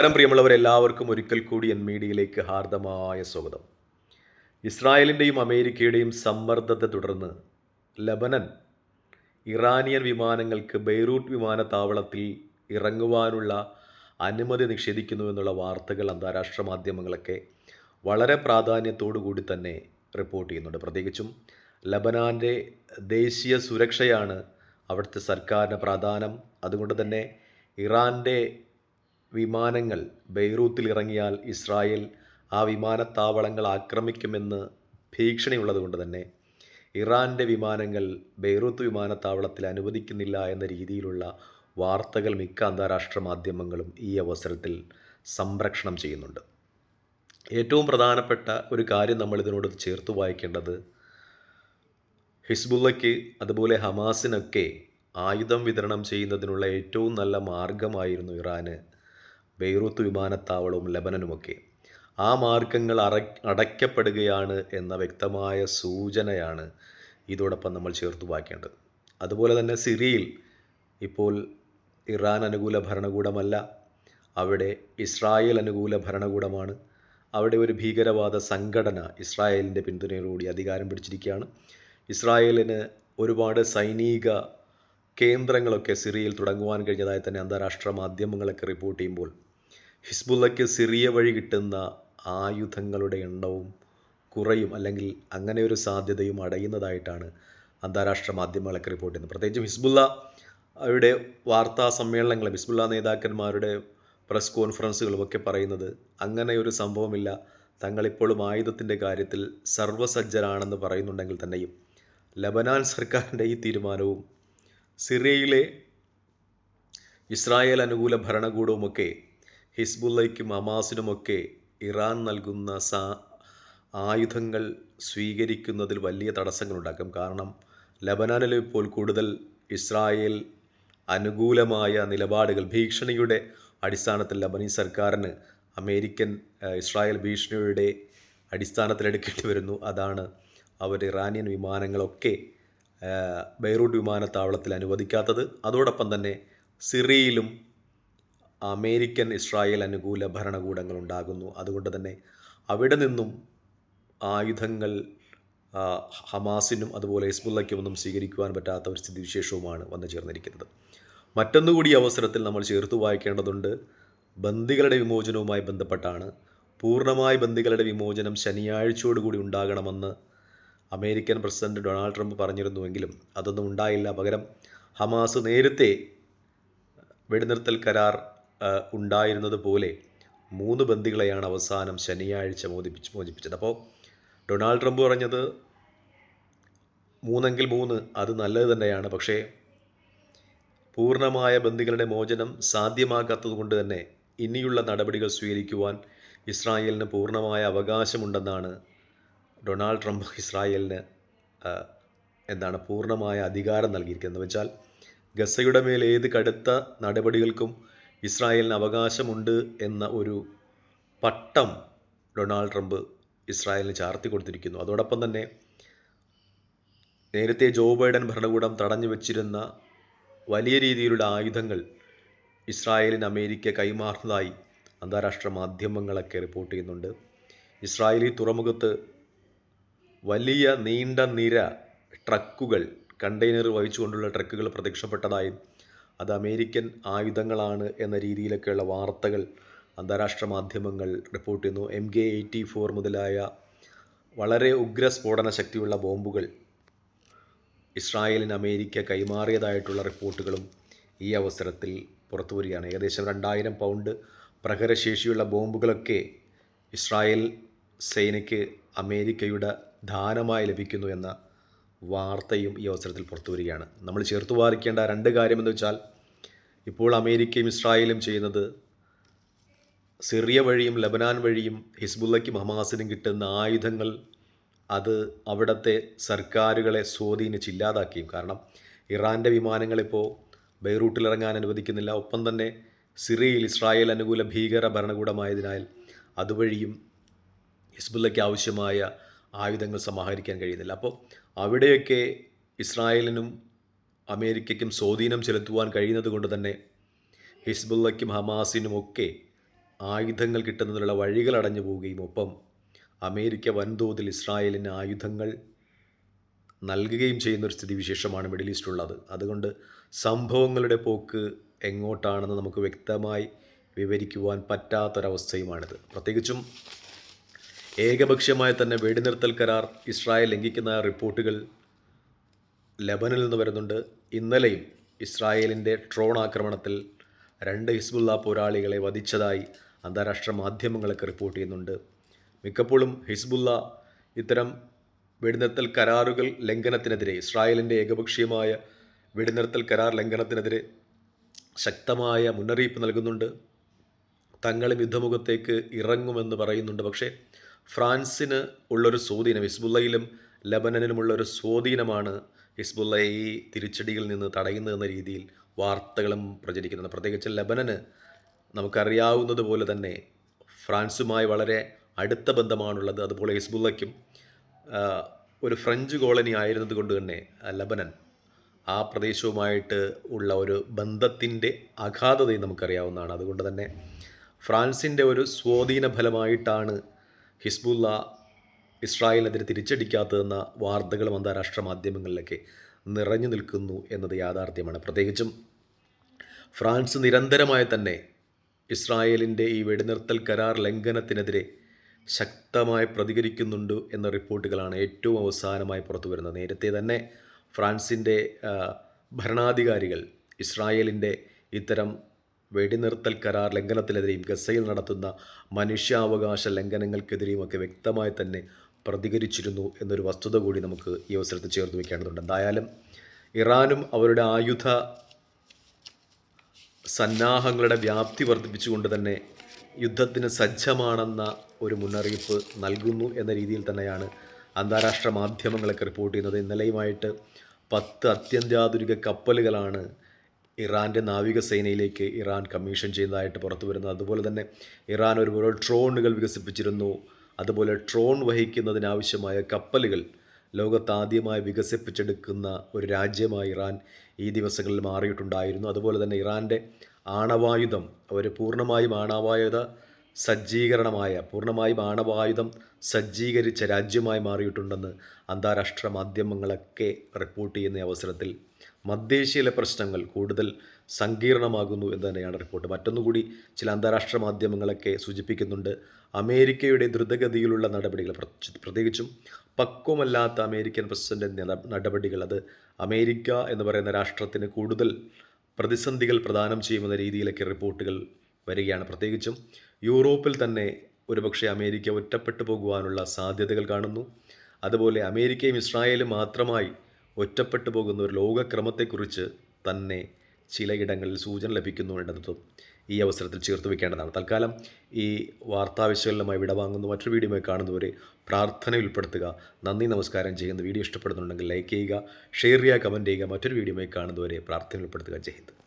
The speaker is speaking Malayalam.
നമസ്കാരം. പ്രിയമുള്ളവരെല്ലാവർക്കും ഒരിക്കൽ കൂടി എൻ മീഡിയയിലേക്ക് ഹാർദമായ സ്വാഗതം. ഇസ്രായേലിന്റെയും അമേരിക്കയുടെയും സമ്മർദ്ദത്തെ തുടർന്ന് ലബനൻ ഇറാനിയൻ വിമാനങ്ങൾക്ക് ബെയ്റൂട്ട് വിമാനത്താവളത്തിൽ ഇറങ്ങുവാനുള്ള അനുമതി നിഷേധിക്കുന്നു എന്നുള്ള വാർത്തകൾ അന്താരാഷ്ട്ര മാധ്യമങ്ങളൊക്കെ വളരെ പ്രാധാന്യത്തോടു കൂടി തന്നെ റിപ്പോർട്ട് ചെയ്യുന്നുണ്ട്. പ്രത്യേകിച്ചും ലബനാന്റെ ദേശീയ സുരക്ഷയാണ് അവിടുത്തെ സർക്കാരിന് പ്രാധാന്യം. അതുകൊണ്ട് തന്നെ ഇറാന്റെ വിമാനങ്ങൾ ബെയ്റൂത്തിൽ ഇറങ്ങിയാൽ ഇസ്രായേൽ ആ വിമാനത്താവളങ്ങൾ ആക്രമിക്കുമെന്ന് ഭീഷണിയുള്ളതുകൊണ്ട് തന്നെ ഇറാന്റെ വിമാനങ്ങൾ ബെയ്റൂത്ത് വിമാനത്താവളത്തിൽ അനുവദിക്കുന്നില്ല എന്ന രീതിയിലുള്ള വാർത്തകൾ മിക്ക അന്താരാഷ്ട്ര മാധ്യമങ്ങളും ഈ അവസരത്തിൽ സംരക്ഷണം ചെയ്യുന്നുണ്ട്. ഏറ്റവും പ്രധാനപ്പെട്ട ഒരു കാര്യം നമ്മൾ ഇതിനോട് ചേർത്ത് വായിക്കേണ്ടത് ഹിസ്ബുള്ളയ്ക്ക് അതുപോലെ ഹമാസിനൊക്കെ ആയുധം വിതരണം ചെയ്യുന്നതിനുള്ള ഏറ്റവും നല്ല മാർഗമായിരുന്നു ഇറാന് ബെയ്റൂത്ത് വിമാനത്താവളവും ലബനനുമൊക്കെ ആ മാർഗങ്ങൾ അറ അടയ്ക്കപ്പെടുകയാണ് എന്ന വ്യക്തമായ സൂചനയാണ് ഇതോടൊപ്പം നമ്മൾ ചേർത്ത് വായിക്കേണ്ടത്. അതുപോലെ തന്നെ സിറിയയിൽ ഇപ്പോൾ ഇറാൻ അനുകൂല ഭരണകൂടമല്ല അവിടെ ഇസ്രായേൽ അനുകൂല ഭരണകൂടമാണ് അവിടെ ഒരു ഭീകരവാദ സംഘടന ഇസ്രായേലിന്റെ പിന്തുണയോടുകൂടി അധികാരം പിടിച്ചിരിക്കുകയാണ്. ഇസ്രായേലിന് ഒരുപാട് സൈനിക കേന്ദ്രങ്ങളൊക്കെ സിറിയയിൽ തുടങ്ങുവാൻ കഴിഞ്ഞതായി തന്നെ അന്താരാഷ്ട്ര മാധ്യമങ്ങളൊക്കെ റിപ്പോർട്ട് ചെയ്യുമ്പോൾ ഹിസ്ബുള്ളയ്ക്ക് സിറിയ വഴി കിട്ടുന്ന ആയുധങ്ങളുടെ എണ്ണവും കുറയും അല്ലെങ്കിൽ അങ്ങനെ ഒരു സാധ്യതയും അടയുന്നതായിട്ടാണ് അന്താരാഷ്ട്ര മാധ്യമങ്ങളൊക്കെ റിപ്പോർട്ട് ചെയ്യുന്നത്. പ്രത്യേകിച്ചും ഹിസ്ബുള്ള അവരുടെ വാർത്താ സമ്മേളനങ്ങളും ഹിസ്ബുള്ള നേതാക്കന്മാരുടെ പ്രസ് കോൺഫറൻസുകളും ഒക്കെ പറയുന്നത് അങ്ങനെ ഒരു സംഭവമില്ല. തങ്ങളിപ്പോഴും ആയുധത്തിന്റെ കാര്യത്തിൽ സർവസജ്ജരാണെന്ന് പറയുന്നുണ്ടെങ്കിൽ തന്നെയും ലബനാൻ സർക്കാരിന്റെ ഈ തീരുമാനവും സിറിയയിലെ ഇസ്രായേൽ അനുകൂല ഭരണകൂടവുമൊക്കെ ഹിസ്ബുള്ളയ്ക്കും ഹമാസിനുമൊക്കെ ഇറാൻ നൽകുന്ന സാ ആയുധങ്ങൾ സ്വീകരിക്കുന്നതിൽ വലിയ തടസ്സങ്ങളുണ്ടാക്കും. കാരണം ലബനാനിൽ ഇപ്പോൾ കൂടുതൽ ഇസ്രായേൽ അനുകൂലമായ നിലപാടുകൾ ഭീഷണിയുടെ അടിസ്ഥാനത്തിൽ ലബനീസ് സർക്കാരിന് അമേരിക്കൻ ഇസ്രായേൽ ഭീഷണിയുടെ അടിസ്ഥാനത്തിലെടുക്കേണ്ടി വരുന്നു. അതാണ് അവർ ഇറാനിയൻ വിമാനങ്ങളൊക്കെ ബെയ്റൂട്ട് വിമാനത്താവളത്തിൽ അനുവദിക്കാത്തത്. അതോടൊപ്പം തന്നെ സിറിയയിലും അമേരിക്കൻ ഇസ്രായേൽ അനുകൂല ഭരണകൂടങ്ങൾ ഉണ്ടാകുന്നു. അതുകൊണ്ട് തന്നെ അവിടെ നിന്നും ആയുധങ്ങൾ ഹമാസിനും അതുപോലെ ഹിസ്ബുള്ളയ്ക്കും ഒന്നും സ്വീകരിക്കുവാൻ പറ്റാത്ത ഒരു സ്ഥിതിവിശേഷവുമാണ് വന്നു ചേർന്നിരിക്കുന്നത്. മറ്റൊന്നുകൂടി അവസരത്തിൽ നമ്മൾ ചേർത്ത് വായിക്കേണ്ടതുണ്ട്. ബന്ദികളുടെ വിമോചനവുമായി ബന്ധപ്പെട്ടാണ്. പൂർണമായി ബന്ദികളുടെ വിമോചനം ശനിയാഴ്ചയോടുകൂടി ഉണ്ടാകണമെന്ന് അമേരിക്കൻ പ്രസിഡന്റ് ഡൊണാൾഡ് ട്രംപ് പറഞ്ഞിരുന്നുവെങ്കിലും അതൊന്നും ഉണ്ടായില്ല. പകരം ഹമാസ് നേരത്തെ വെടിനിർത്തൽ കരാർ ഉണ്ടായിരുന്നത് പോലെ മൂന്ന് ബന്ദികളെയാണ് അവസാനം ശനിയാഴ്ച മോചിപ്പിച്ച് മോചിപ്പിച്ചത്. അപ്പോൾ ഡൊണാൾഡ് ട്രംപ് പറഞ്ഞത് മൂന്നെങ്കിൽ മൂന്ന് അത് നല്ലത് തന്നെയാണ്. പക്ഷേ പൂർണമായ ബന്ദികളുടെ മോചനം സാധ്യമാകാത്തത് കൊണ്ട് തന്നെ ഇനിയുള്ള നടപടികൾ സ്വീകരിക്കുവാൻ ഇസ്രായേലിന് പൂർണമായ അവകാശമുണ്ടെന്നാണ് ഡൊണാൾഡ് ട്രംപ് ഇസ്രായേലിന് എന്താണ് പൂർണമായ അധികാരം നൽകിയിരിക്കുന്നത്. വെച്ചാൽ ഗസയുടെ മേൽ ഏത് കടുത്ത നടപടികൾക്കും ഇസ്രായേലിന് അവകാശമുണ്ട് എന്ന ഒരു പട്ടം ഡൊണാൾഡ് ട്രംപ് ഇസ്രായേലിന് ചാർത്തി കൊടുത്തിരിക്കുന്നു. അതോടൊപ്പം തന്നെ നേരത്തെ ജോ ബൈഡൻ ഭരണകൂടം തടഞ്ഞു വച്ചിരുന്ന വലിയ രീതിയിലുള്ള ആയുധങ്ങൾ ഇസ്രായേലിന് അമേരിക്ക കൈമാറുന്നതായി അന്താരാഷ്ട്ര മാധ്യമങ്ങളൊക്കെ റിപ്പോർട്ട് ചെയ്യുന്നുണ്ട്. ഇസ്രായേലി തുറമുഖത്ത് വലിയ നീണ്ട നിര ട്രക്കുകൾ കണ്ടെയ്നർ വഹിച്ചുകൊണ്ടുള്ള ട്രക്കുകൾ പ്രത്യക്ഷപ്പെട്ടതായും അത് അമേരിക്കൻ ആയുധങ്ങളാണ് എന്ന രീതിയിലൊക്കെയുള്ള വാർത്തകൾ അന്താരാഷ്ട്ര മാധ്യമങ്ങൾ റിപ്പോർട്ട് ചെയ്യുന്നു. എം കെ എയ്റ്റി ഫോർ മുതലായ വളരെ ഉഗ്ര സ്ഫോടന ശക്തിയുള്ള ബോംബുകൾ ഇസ്രായേലിന് അമേരിക്ക കൈമാറിയതായിട്ടുള്ള റിപ്പോർട്ടുകളും ഈ അവസരത്തിൽ പുറത്തു വരികയാണ്. ഏകദേശം രണ്ടായിരം പൗണ്ട് പ്രഹരശേഷിയുള്ള ബോംബുകളൊക്കെ ഇസ്രായേൽ സേനയ്ക്ക് അമേരിക്കയുടെ ദാനമായി ലഭിക്കുന്നു എന്ന വാർത്തയും ഈ അവസരത്തിൽ പുറത്തു വരികയാണ്. നമ്മൾ ചേർത്ത് വായിക്കേണ്ട രണ്ട് കാര്യമെന്ന് വെച്ചാൽ ഇപ്പോൾ അമേരിക്കയും ഇസ്രായേലും ചെയ്യുന്നത് സിറിയ വഴിയും ലബനാൻ വഴിയും ഹിസ്ബുള്ളയ്ക്കും ഹമാസിനും കിട്ടുന്ന ആയുധങ്ങൾ അത് അവിടുത്തെ സർക്കാരുകളെ സ്വാധീനിച്ച് ഇല്ലാതാക്കിയും. കാരണം ഇറാന്റെ വിമാനങ്ങളിപ്പോൾ ബെയ്റൂട്ടിൽ ഇറങ്ങാൻ അനുവദിക്കുന്നില്ല. ഒപ്പം തന്നെ സിറിയയിൽ ഇസ്രായേൽ അനുകൂല ഭീകര ഭരണകൂടമായതിനാൽ അതുവഴിയും ഹിസ്ബുള്ളയ്ക്ക് ആവശ്യമായ ആയുധങ്ങൾ സമാഹരിക്കാൻ കഴിയുന്നില്ല. അപ്പോൾ അവിടെയൊക്കെ ഇസ്രായേലിനും അമേരിക്കയ്ക്കും സ്വാധീനം ചെലുത്തുവാൻ കഴിയുന്നതുകൊണ്ട് തന്നെ ഹിസ്ബുള്ളയ്ക്കും ഹമാസിനുമൊക്കെ ആയുധങ്ങൾ കിട്ടുന്നതിനുള്ള വഴികൾ അടഞ്ഞു പോവുകയും ഒപ്പം അമേരിക്ക വൻതോതിൽ ഇസ്രായേലിന് ആയുധങ്ങൾ നൽകുകയും ചെയ്യുന്നൊരു സ്ഥിതിവിശേഷമാണ് മിഡിൽ ഈസ്റ്റ് ഉള്ളത് അതുകൊണ്ട് സംഭവങ്ങളുടെ പോക്ക് എങ്ങോട്ടാണെന്ന് നമുക്ക് വ്യക്തമായി വിവരിക്കുവാൻ പറ്റാത്തൊരവസ്ഥയുമാണിത്. പ്രത്യേകിച്ചും ഏകപക്ഷീയമായി തന്നെ വെടിനിർത്തൽ കരാർ ഇസ്രായേൽ ലംഘിക്കുന്ന റിപ്പോർട്ടുകൾ ലബനിൽ നിന്ന് വരുന്നുണ്ട്. ഇന്നലെയും ഇസ്രായേലിന്റെ ഡ്രോൺ ആക്രമണത്തിൽ രണ്ട് ഹിസ്ബുള്ള പോരാളികളെ വധിച്ചതായി അന്താരാഷ്ട്ര മാധ്യമങ്ങളൊക്കെ റിപ്പോർട്ട് ചെയ്യുന്നുണ്ട്. മിക്കപ്പോഴും ഹിസ്ബുള്ള ഇത്തരം വെടിനിർത്തൽ കരാറുകൾ ലംഘനത്തിനെതിരെ ഇസ്രായേലിന്റെ ഏകപക്ഷീയമായ വെടിനിർത്തൽ കരാർ ലംഘനത്തിനെതിരെ ശക്തമായ മുന്നറിയിപ്പ് നൽകുന്നുണ്ട്. തങ്ങളും യുദ്ധമുഖത്തേക്ക് ഇറങ്ങുമെന്ന് പറയുന്നുണ്ട്. പക്ഷേ ഫ്രാൻസിന് ഉള്ളൊരു സ്വാധീനം ഹിസ്ബുള്ളയിലും ലബനനിലുമുള്ളൊരു സ്വാധീനമാണ് ഹിസ്ബുള്ളയെ ഈ തിരിച്ചടിയിൽ നിന്ന് തടയുന്നതെന്ന രീതിയിൽ വാർത്തകളും പ്രചരിക്കുന്നുണ്ട്. പ്രത്യേകിച്ച് ലബനന് നമുക്കറിയാവുന്നത് പോലെ തന്നെ ഫ്രാൻസുമായി വളരെ അടുത്ത ബന്ധമാണുള്ളത്. അതുപോലെ ഹിസ്ബുള്ളയ്ക്കും ഒരു ഫ്രഞ്ച് കോളനി ആയിരുന്നത് കൊണ്ട് തന്നെ ലബനൻ ആ പ്രദേശവുമായിട്ട് ഉള്ള ഒരു ബന്ധത്തിന്റെ അഗാധതയും നമുക്കറിയാവുന്നതാണ്. അതുകൊണ്ട് തന്നെ ഫ്രാൻസിന്റെ ഒരു സ്വാധീന ഫലമായിട്ടാണ് ഹിസ്ബുള്ള ഇസ്രായേലിനെതിരെ തിരിച്ചടിക്കാത്തതെന്ന വാർത്തകളും അന്താരാഷ്ട്ര മാധ്യമങ്ങളിലൊക്കെ നിറഞ്ഞു നിൽക്കുന്നു എന്നത് യാഥാർത്ഥ്യമാണ്. പ്രത്യേകിച്ചും ഫ്രാൻസ് നിരന്തരമായി തന്നെ ഇസ്രായേലിന്റെ ഈ വെടിനിർത്തൽ കരാർ ലംഘനത്തിനെതിരെ ശക്തമായി പ്രതികരിക്കുന്നുണ്ട് എന്ന റിപ്പോർട്ടുകളാണ് ഏറ്റവും അവസാനമായി പുറത്തു വരുന്നത്. നേരത്തെ തന്നെ ഫ്രാൻസിന്റെ ഭരണാധികാരികൾ ഇസ്രായേലിന്റെ ഇത്തരം വെടിനിർത്തൽ കരാർ ലംഘനത്തിനെതിരെയും ഗസയിൽ നടത്തുന്ന മനുഷ്യാവകാശ ലംഘനങ്ങൾക്കെതിരെയുമൊക്കെ വ്യക്തമായി തന്നെ പ്രതികരിച്ചിരുന്നു എന്നൊരു വസ്തുത കൂടി നമുക്ക് ഈ അവസരത്തിൽ ചേർത്ത് വയ്ക്കേണ്ടതുണ്ട്. എന്തായാലും ഇറാനും അവരുടെ ആയുധ സന്നാഹങ്ങളുടെ വ്യാപ്തി വർദ്ധിപ്പിച്ചുകൊണ്ട് തന്നെ യുദ്ധത്തിന് സജ്ജമാണെന്ന ഒരു മുന്നറിയിപ്പ് നൽകുന്നു എന്ന രീതിയിൽ തന്നെയാണ് അന്താരാഷ്ട്ര മാധ്യമങ്ങളൊക്കെ റിപ്പോർട്ട് ചെയ്യുന്നത്. ഇന്നലെയുമായിട്ട് പത്ത് അത്യന്താധുനിക കപ്പലുകളാണ് ഇറാന്റെ നാവികസേനയിലേക്ക് ഇറാൻ കമ്മീഷൻ ചെയ്യുന്നതായിട്ട് പുറത്തു വരുന്നത് അതുപോലെ തന്നെ ഇറാൻ ഒരുപാട് ഡ്രോണുകൾ വികസിപ്പിച്ചിരുന്നു. അതുപോലെ ട്രോൺ വഹിക്കുന്നതിനാവശ്യമായ കപ്പലുകൾ ലോകത്താദ്യമായി വികസിപ്പിച്ചെടുക്കുന്ന ഒരു രാജ്യമായി ഇറാൻ ഈ ദിവസങ്ങളിൽ മാറിയിട്ടുണ്ടായിരുന്നു. അതുപോലെ തന്നെ ഇറാന്റെ ആണവായുധം അവർ പൂർണമായും ആണവായുധ സജ്ജീകരണമായ പൂർണമായും ആണവായുധം സജ്ജീകരിച്ച രാജ്യമായി മാറിയിട്ടുണ്ടെന്ന് അന്താരാഷ്ട്ര മാധ്യമങ്ങളൊക്കെ റിപ്പോർട്ട് ചെയ്യുന്ന അവസരത്തിൽ മധ്യേഷ്യയിലെ പ്രശ്നങ്ങൾ കൂടുതൽ സങ്കീർണമാകുന്നു എന്ന് തന്നെയാണ് റിപ്പോർട്ട്. മറ്റൊന്നുകൂടി ചില അന്താരാഷ്ട്ര മാധ്യമങ്ങളൊക്കെ സൂചിപ്പിക്കുന്നുണ്ട്. അമേരിക്കയുടെ ദ്രുതഗതിയിലുള്ള നടപടികൾ പ്രത്യേകിച്ച് പക്വമല്ലാത്ത അമേരിക്കൻ പ്രസിഡന്റ് നടപടികൾ അത് അമേരിക്ക എന്ന് പറയുന്ന രാഷ്ട്രത്തിന് കൂടുതൽ പ്രതിസന്ധികൾ പ്രദാനം ചെയ്യുമെന്ന രീതിയിലൊക്കെ റിപ്പോർട്ടുകൾ വരികയാണ്. പ്രത്യേകിച്ചും യൂറോപ്പിൽ തന്നെ ഒരുപക്ഷെ അമേരിക്ക ഒറ്റപ്പെട്ടു പോകുവാനുള്ള സാധ്യതകൾ കാണുന്നു. അതുപോലെ അമേരിക്കയും ഇസ്രായേലും മാത്രമായി ഒറ്റപ്പെട്ടു പോകുന്ന ഒരു ലോകക്രമത്തെക്കുറിച്ച് തന്നെ ചിലയിടങ്ങളിൽ സൂചന ലഭിക്കുന്നു എന്നതും ഈ അവസരത്തിൽ ചേർത്ത് വെക്കേണ്ടതാണ് തൽക്കാലം ഈ വാർത്താ വിശകലനമായി വിടവാങ്ങുന്നു മറ്റൊരു വീഡിയോയുമായി കാണുന്നവരെ പ്രാർത്ഥന ഉൾപ്പെടുത്തുക. നന്ദി നമസ്കാരം ചെയ്യുന്ന വീഡിയോ ഇഷ്ടപ്പെടുന്നുണ്ടെങ്കിൽ ലൈക്ക് ചെയ്യുക ഷെയർ ചെയ്യുക കമന്റ് ചെയ്യുക. മറ്റൊരു വീഡിയോയുമായി കാണുന്നവരെ പ്രാർത്ഥന ഉൾപ്പെടുത്തുക. ജയ് ഹിന്ദ്.